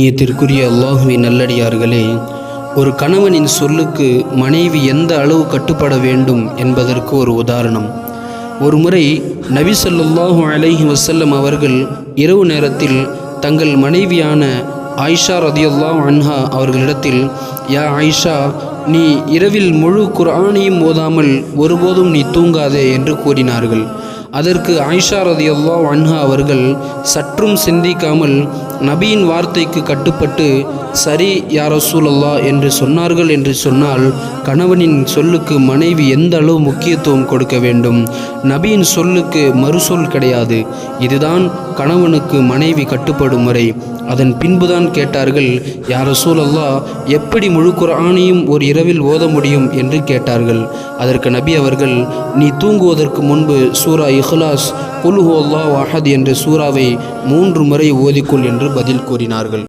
ஈயத்திற்குரிய அல்லாஹுவின் நல்லடியார்களே ஒரு கணவனின் சொல்லுக்கு மனைவி எந்த அளவு கட்டுப்பட வேண்டும் என்பதற்கு ஒரு உதாரணம். ஒருமுறை நபி ஸல்லல்லாஹு அலைஹி வசல்லம் அவர்கள் இரவு நேரத்தில் தங்கள் மனைவியான ஆயிஷா ரதியுல்லா அன்ஹா அவர்களிடத்தில் யா ஆயிஷா நீ இரவில் முழு குரானையும் ஓதாமல் ஒருபோதும் நீ தூங்காதே என்று கூறினார்கள். அதற்கு ஆயிஷா ரதியல்லாஹு அன்ஹா அவர்கள் சற்றும் சிந்திக்காமல் நபியின் வார்த்தைக்கு கட்டுப்பட்டு சரி யா சூழல்லா என்று சொன்னார்கள் என்று சொன்னால் கணவனின் சொல்லுக்கு மனைவி எந்த அளவு முக்கியத்துவம் கொடுக்க வேண்டும்? நபியின் சொல்லுக்கு மறுசொல் கிடையாது. இதுதான் கணவனுக்கு மனைவி கட்டுப்படும் முறை. அதன் பின்புதான் கேட்டார்கள் யா சூழல்லா எப்படி முழு குர்ஆனையும் ஒரு இரவில் ஓத முடியும் என்று கேட்டார்கள். அதற்கு நபி அவர்கள் நீ தூங்குவதற்கு முன்பு சூரா இஹ்லாஸ் குல்ஹு அல்லாஹ் அஹத் என்ற சூறாவை மூன்று முறை ஓதிக்கொள் என்று பதில் கூறினார்கள்.